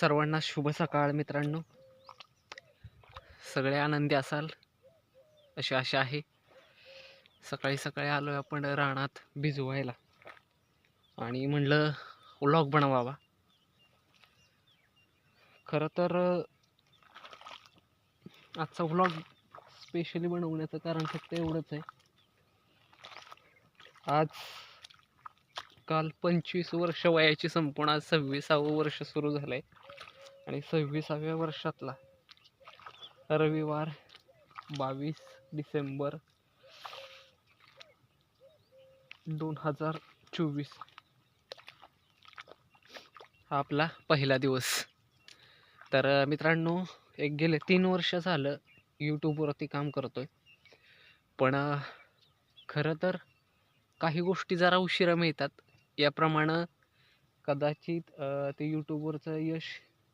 सर्वांना शुभ सकाळ मित्रांनो. सगळे आनंदी असाल अशी आशा आहे. सकाळी सकाळी आलो आहे आपण रानात भिजवायला आणि म्हणलं व्लॉग बनवावा. खरं तर आजचा व्लॉग स्पेशली बनवण्याचं कारण फक्त एवढंच आहे. आज काल पंचवीस वर्ष वयाची संपूर्ण आज सव्वीसावं वर्ष सुरू झालं आहे आणि सव्वीसाव्या वर्षातला रविवार बावीस डिसेंबर दोन हजार चोवीस. हा आपला पहिला दिवस. तर मित्रांनो एक गेले तीन वर्ष झालं यूट्यूबवरती काम करतोय. पण खरं तर काही गोष्टी जरा उशिरा मिळतात. याप्रमाणे कदाचित ते यूट्यूबवरचं यश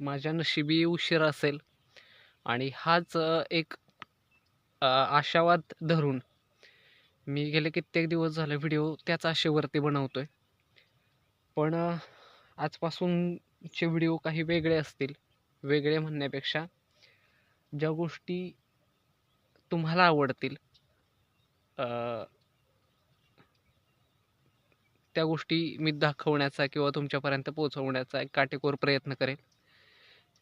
माझ्या नशिबी उशीर असेल. आणि हाच एक आशावाद धरून मी गेले कित्येक दिवस झाले व्हिडिओ त्याच आशेवरती बनवतो आहे पण आजपासूनचे व्हिडिओ काही वेगळे असतील वेगळे म्हणण्यापेक्षा ज्या गोष्टी तुम्हाला आवडतील त्या गोष्टी मी दाखवण्याचा किंवा तुमच्यापर्यंत पोहोचवण्याचा एक काटेकोर प्रयत्न करेल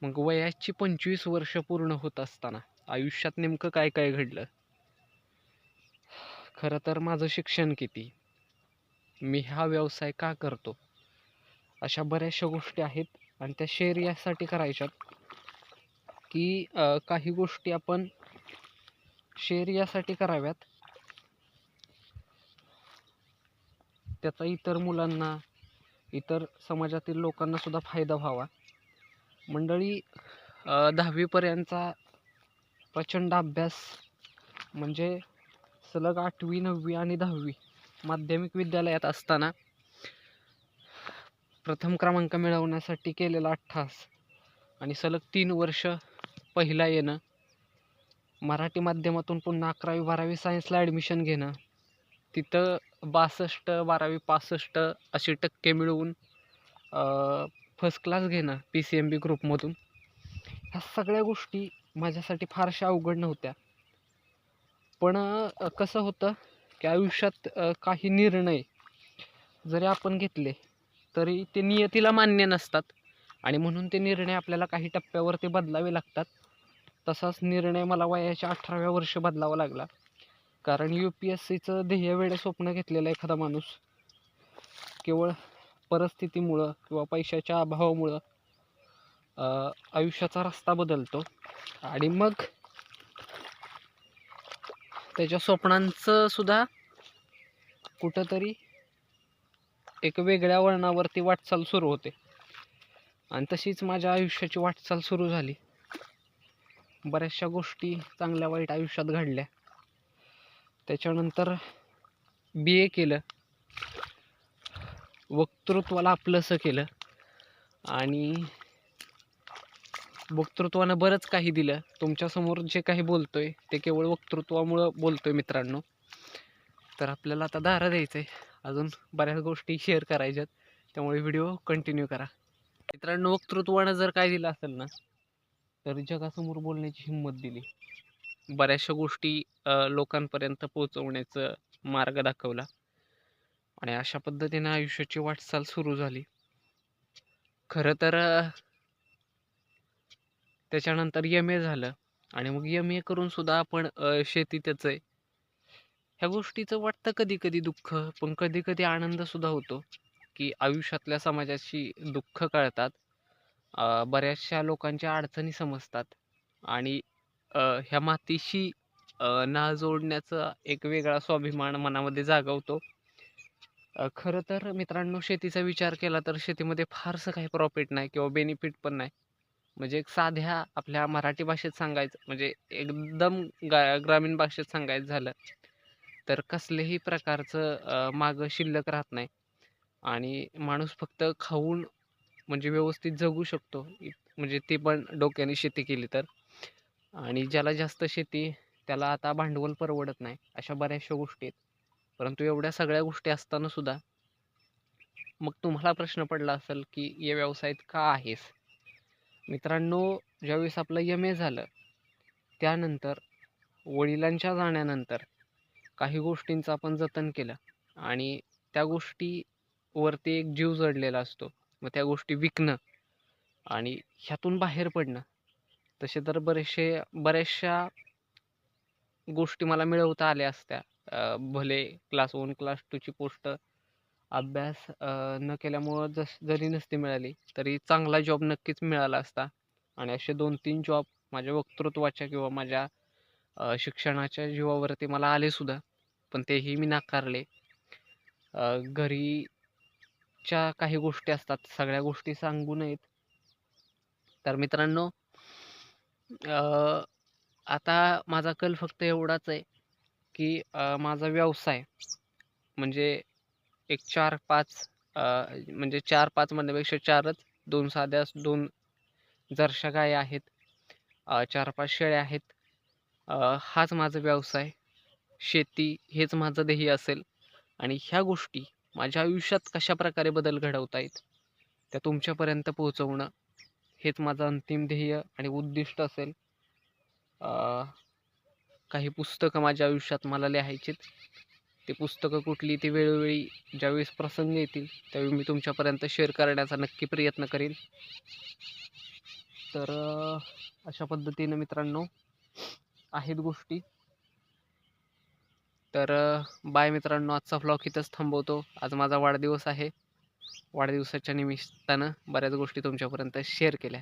मग वयाची पंचवीस वर्ष पूर्ण होत असताना आयुष्यात नेमकं काय काय घडलं? खरं तर माझं शिक्षण किती? मी हा व्यवसाय का करतो? अशा बऱ्याचशा गोष्टी आहेत आणि त्या शेअर यासाठी करायच्यात की काही गोष्टी आपण शेअर यासाठी कराव्यात. त्याचा इतर मुलांना इतर समाजातील लोकांना सुद्धा फायदा व्हावा. मंडळी दहावीपर्यंतचा प्रचंड अभ्यास म्हणजे सलग आठवी नववी आणि दहावी माध्यमिक विद्यालयात असताना प्रथम क्रमांक मिळवण्यासाठी केलेला अठ्ठास आणि सलग तीन वर्ष पहिला येणं मराठी माध्यमातून पुन्हा अकरावी बारावी सायन्सला ॲडमिशन घेणं तिथं बासष्ट बारावी पासष्ट असे टक्के मिळवून फर्स्ट क्लास घेणं पी सी एम बी ग्रुपमधून ह्या सगळ्या गोष्टी माझ्यासाठी फारशा अवघड नव्हत्या. पण कसं होतं की आयुष्यात काही निर्णय जरी आपण घेतले तरी ते नियतीला मान्य नसतात. आणि म्हणून ते निर्णय आपल्याला काही टप्प्यावरती बदलावे लागतात. तसाच निर्णय मला वयाच्या अठराव्या वर्ष बदलावा लागला. कारण यू पी एस सीचं ध्येय वेळे स्वप्न घेतलेलं एखादा माणूस. केवळ परिस्थितीमुळं किंवा पैशाच्या अभावामुळं आयुष्याचा रस्ता बदलतो. आणि मग त्याच्या स्वप्नांचं सुद्धा कुठंतरी एक वेगळ्या वळणावरती वाटचाल सुरू होते. आणि तशीच माझ्या आयुष्याची वाटचाल सुरू झाली. बऱ्याचशा गोष्टी चांगल्या वाईट आयुष्यात घडल्या. त्याच्यानंतर बी ए केलं. वक्तृत्वाला आपलंसं केलं. आणि वक्तृत्वानं बरंच काही दिलं. तुमच्यासमोर जे काही बोलतो आहे ते केवळ वक्तृत्वामुळं बोलतो आहे मित्रांनो. तर आपल्याला आता दारा द्यायचं आहे अजून बऱ्याच गोष्टी शेअर करायच्यात. त्यामुळे व्हिडिओ कंटिन्यू करा. मित्रांनो वक्तृत्वानं जर काय दिलं असेल ना तर जगासमोर बोलण्याची हिंमत दिली. बऱ्याचशा गोष्टी लोकांपर्यंत पोहोचवण्याचं मार्ग दाखवला. आणि अशा पद्धतीने आयुष्याची वाटचाल सुरू झाली. खरं तर त्याच्यानंतर एम ए झालं आणि मग एम ए करून सुद्धा आपण शेती त्याच आहे. ह्या गोष्टीचं वाटतं कधी कधी दुःख पण कधी कधी आनंद सुद्धा होतो की आयुष्यातल्या समाजाची दुःख कळतात. बऱ्याचशा लोकांच्या अडचणी समजतात आणि ह्या मातीशी ना जोडण्याचा एक वेगळा स्वाभिमान मनामध्ये जागवतो. खरं तर मित्रांनो शेतीचा विचार केला तर शेतीमध्ये फारसं काही प्रॉफिट नाही किंवा बेनिफिट पण नाही. म्हणजे एक साध्या आपल्या मराठी भाषेत सांगायचं म्हणजे एकदम गा ग्रामीण भाषेत सांगायचं झालं तर कसल्याही प्रकारचं मागं शिल्लक राहत नाही. आणि माणूस फक्त खाऊन म्हणजे व्यवस्थित जगू शकतो. म्हणजे ती पण डोक्याने शेती केली तर. आणि ज्याला जास्त शेती त्याला आता भांडवल परवडत नाही अशा बऱ्याचशा गोष्टी आहेत. परंतु एवढ्या सगळ्या गोष्टी असताना सुद्धा मग तुम्हाला प्रश्न पडला असेल की या व्यवसायात का आहेस? मित्रांनो ज्यावेळेस आपलं एम ए झालं त्यानंतर वडिलांच्या जाण्यानंतर काही गोष्टींचं आपण जतन केलं आणि त्या गोष्टीवरती एक जीव जडलेला असतो. मग त्या गोष्टी विकणं आणि ह्यातून बाहेर पडणं तसे तर बरेचसे बऱ्याचशा गोष्टी मला मिळवता आल्या असत्या. भले क्लास वन क्लास टूची पोस्ट अभ्यास न केल्यामुळं जस जरी नसती मिळाली तरी चांगला जॉब नक्कीच मिळाला असता. आणि असे दोन तीन जॉब माझ्या वक्तृत्वाच्या किंवा माझ्या शिक्षणाच्या जीवावरती मला आले सुद्धा पण तेही मी नाकारले. घरीच्या काही गोष्टी असतात सगळ्या गोष्टी सांगू नयेत. तर मित्रांनो आता माझा कल फक्त एवढाच आहे. की माझा व्यवसाय. म्हणजे एक चार पाच म्हणजे चार पाच म्हणण्यापेक्षा चारच दोन साध्या दोन जरशा गाय आहेत. चार पाच शेळ्या आहेत. हाच माझा व्यवसाय. शेती हेच माझं ध्येय असेल. आणि ह्या गोष्टी माझ्या आयुष्यात कशा प्रकारे बदल घडवता येत त्या तुमच्यापर्यंत पोहोचवणं हेच माझं अंतिम ध्येय आणि उद्दिष्ट असेल. काही पुस्तकं माझ्या आयुष्यात मला लिहायचीत. ती पुस्तकं कुठली ती वेळोवेळी ज्यावेळेस प्रसंग येतील त्यावेळी मी तुमच्यापर्यंत शेअर करण्याचा नक्की प्रयत्न करेन. तर अशा पद्धतीनं मित्रांनो आहेत गोष्टी. तर बाय मित्रांनो. आजचा व्लॉग इथंच थांबवतो. आज माझा वाढदिवस आहे. वाढदिवसाच्या निमित्तानं बऱ्याच गोष्टी तुमच्यापर्यंत शेअर केल्या.